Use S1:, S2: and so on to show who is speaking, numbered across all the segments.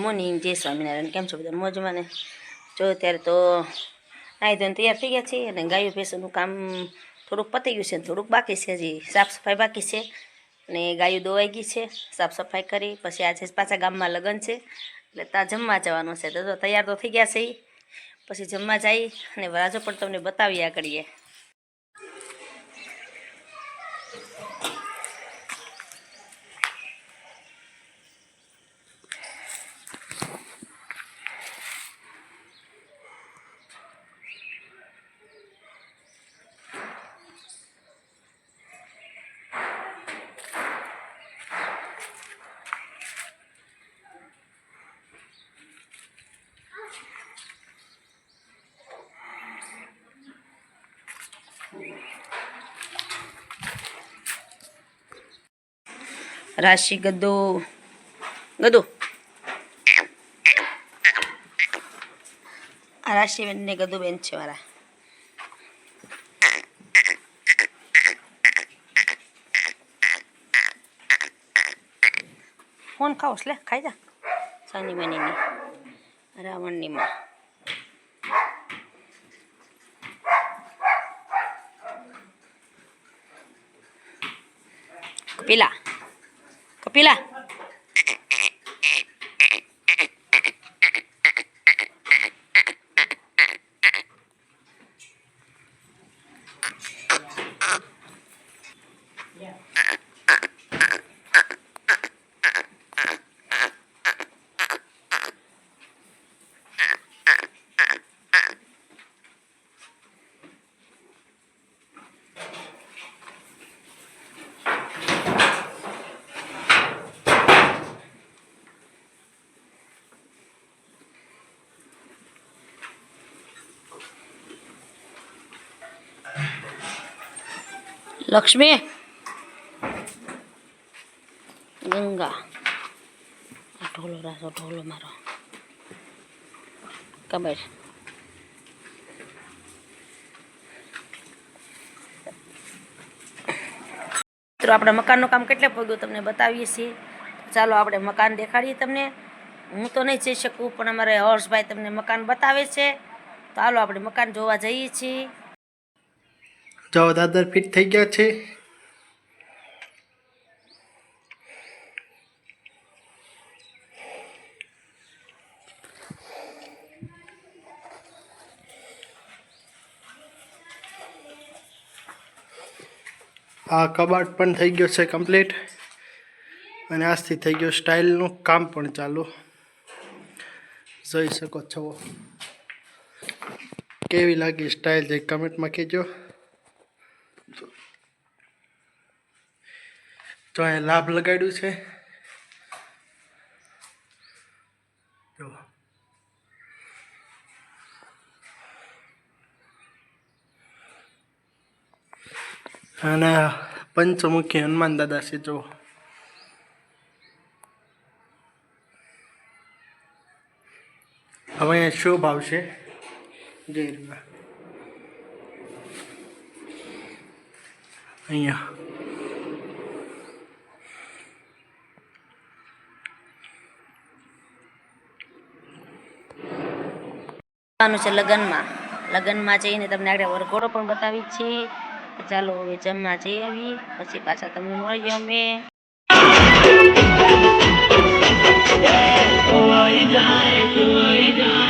S1: Morning જય સ્વામિનારાયણ કેમ છો બધા મોજમાં ને? જો અત્યારે તો નાહી ધોઈને તૈયાર થઈ ગયા છે અને ગાયો ભેંસોનું કામ થોડુંક પતી ગયું છે ને થોડુંક બાકી છે હજી. સાફ સફાઈ બાકી છે અને ગાયો દોવાઈ ગઈ છે. સાફ સફાઈ કરી, પછી આજે પાછા ગામમાં લગ્ન છે. એટલે ત્યાં જમવા જવાનું છે. તો જો તૈયાર તો થઈ ગયા છે પછી જમવા જઈ અને વરાજો પણ તમને બતાવી આગળીએ રાશિ ગદ્દો ગદો. આ રાશિબેન ને ગદુબેન છે મારા. ફોન ખાવ લે, ખાઈ જા. સાની મનીની રાવણની માં કપિલા. 别乱。લક્ષ્મી. ગંગા. આ ઢોલો રાસો ઢોલો મારો. કબર મિત્રો, આપણે મકાનનું કામ કેટલે પગ્યું તમને બતાવીએ છીએ. ચાલો, આપણે મકાન દેખાડીએ તમને. હું તો નહીં જઈ શકું, પણ અમારે હર્ષભાઈ તમને મકાન બતાવે છે. તો ચાલો આપણે મકાન જોવા જઈએ છીએ.
S2: જો દાદર ફિટ થઈ ગયા છે. આ કબાટ પણ થઈ ગયો છે કમ્પ્લીટ અને આજથી થઈ ગયો સ્ટાઇલનું કામ પણ ચાલુ. જોઈ શકો છો. કેવી લાગી સ્ટાઇલ જે કમેન્ટમાં કહેજો. તો અહીંયા લાભ લગાડ્યું છે. જો. અને પંચમુખી હનુમાન દાદા છે, જો. હવે અહીંયા ભાવ છે જય અહીંયા.
S1: છે લગ્નમાં. લગ્નમાં જઈને તમને આગળ વરઘોડો પણ બતાવી છે. ચાલો હવે જમવા જઈ આવી પછી પાછા તમને મળીએ અમે. જાય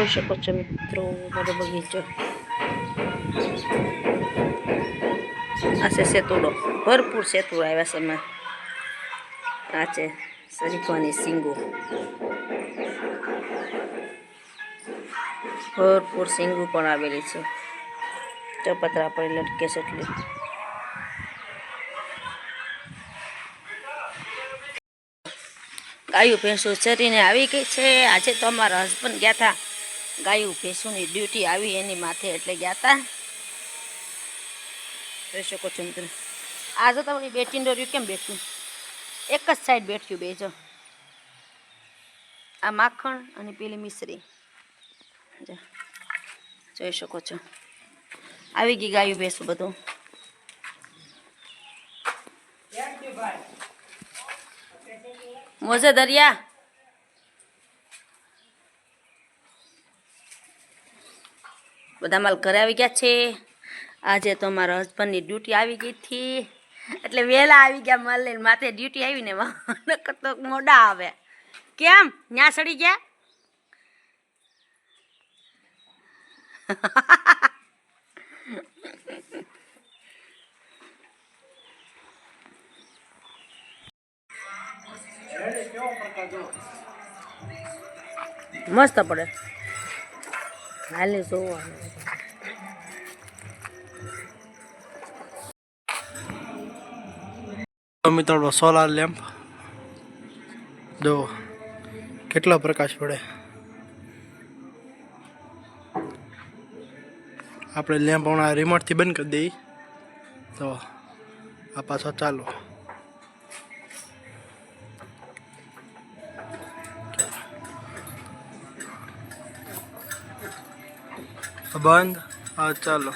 S1: જોઈ શકો છો મિત્રો મારો બગીચો આ છે સેતુડો ભરપૂર સેતુડો આવ્યા છે એમાં આ છે શરીફાની સિંગો ભરપૂર સિંગો પણ આવેલી છે ચપતરા પડી લટકે છે એટલી ભેંસું ચરીને આવી ગઈ છે આજે તો અમારા હસબન્ડ ગયા હતા ગાયું ભેંસુની ડ્યુટી આવી એની માથે એટલે ગયા હતા જોઈ શકો છો મિત્રો. આ જો તમારી બેટીને કેમ બેઠ્યું એક જ સાઈડ બેઠ્યું બે જો. આ માખણ અને પેલી મિશ્રી. જોઈ શકો છો. આવી ગઈ ગાયું ભેંસું બધું. મોજે દરિયા. બધા માલ ઘરે આવી ગયા છે. આજે તો મારા હસબન્ડની ડ્યુટી આવી ગઈ હતી. એટલે વહેલા આવી ગયા માલ લઈને. માથે ડ્યુટી આવીને નકર તો મોડા આવે. કેમ? ન્યા સડી ગયા? મસ્ત પડે. હાલે જોવાનું
S2: મિત્રો સોલાર લેમ્પ જો, કેટલો પ્રકાશ પડે? આપણે લેમ્પ હમણાં રિમોટથી બંધ કરી દઈએ. તો, આ પાછો ચાલુ. બંધ. હા ચાલો.